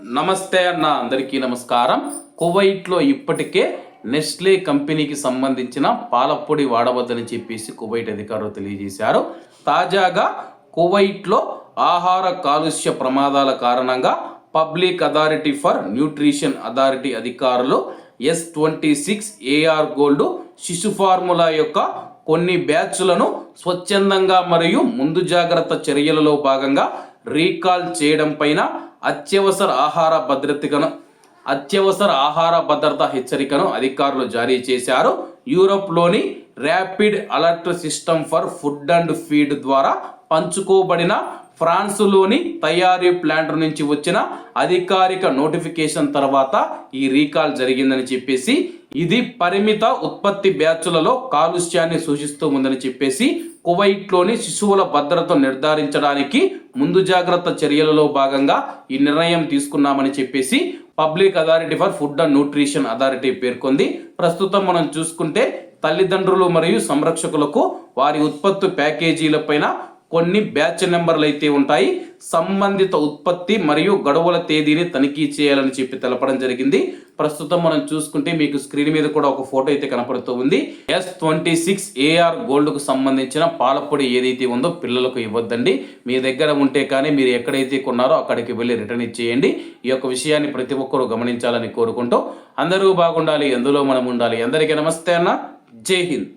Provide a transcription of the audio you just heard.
నమస్తే అన్న అందరికీ నమస్కారం. కువైట్లో ఇప్పటికే నెస్లే కంపెనీకి సంబంధించిన పాలపొడి వాడవద్దని చెప్పేసి కువైట్ అధికారులు తెలియజేశారు. తాజాగా కువైట్లో ఆహార కాలుష్య ప్రమాదాల కారణంగా public authority for nutrition authority అధికారులు S twenty six AR gold శిశు ఫార్ములా యొక్క కొన్ని బ్యాచ్లను స్వచ్ఛందంగా మరియు ముందు జాగ్రత్త చర్యలలో భాగంగా రీకాల్ చేయడం పైన అత్యవసర ఆహార భద్రతకను అత్యవసర ఆహార భద్రత హెచ్చరికను అధికారులు జారీ చేశారు. యూరోప్లోని rapid alert system for food and feed ద్వారా పంచుకోబడిన ఫ్రాన్సులోని తయారీ ప్లాంట్ నుంచి వచ్చిన అధికారిక నోటిఫికేషన్ తర్వాత ఈ రీకాల్ జరిగిందని చెప్పేసి ఇది పరిమిత ఉత్పత్తి బ్యాచులలో కాలుష్యాన్ని సూచిస్తూ ఉందని చెప్పేసి కువైట్లోని శిశువుల భద్రత నిర్ధారించడానికి ముందు జాగ్రత్త చర్యలలో భాగంగా ఈ నిర్ణయం తీసుకున్నామని చెప్పేసి public authority for food and nutrition authority పేర్కొంది. ప్రస్తుతం మనం చూసుకుంటే తల్లిదండ్రులు మరియు సంరక్షకులకు వారి ఉత్పత్తి ప్యాకేజీలపైన కొన్ని బ్యాచ్ నెంబర్లు అయితే ఉంటాయి. సంబంధిత ఉత్పత్తి మరియు గడువుల తేదీని తనిఖీ చేయాలని చెప్పి తెలపడం జరిగింది. ప్రస్తుతం మనం చూసుకుంటే మీకు స్క్రీన్ మీద కూడా ఒక ఫోటో అయితే కనపడుతూ ఉంది. ఎస్ ట్వంటీ సిక్స్ ఏఆర్ గోల్డ్కు సంబంధించిన పాలపొడి ఏదైతే ఉందో పిల్లలకు ఇవ్వద్దండి. మీ దగ్గర ఉంటే కానీ మీరు ఎక్కడైతే కొన్నారో అక్కడికి వెళ్ళి రిటర్న్ ఇచ్చేయండి. ఈ యొక్క విషయాన్ని ప్రతి ఒక్కరూ గమనించాలని కోరుకుంటూ అందరూ బాగుండాలి ఎందులో మనం ఉండాలి. అందరికీ నమస్తే అన్న. జై హింద్.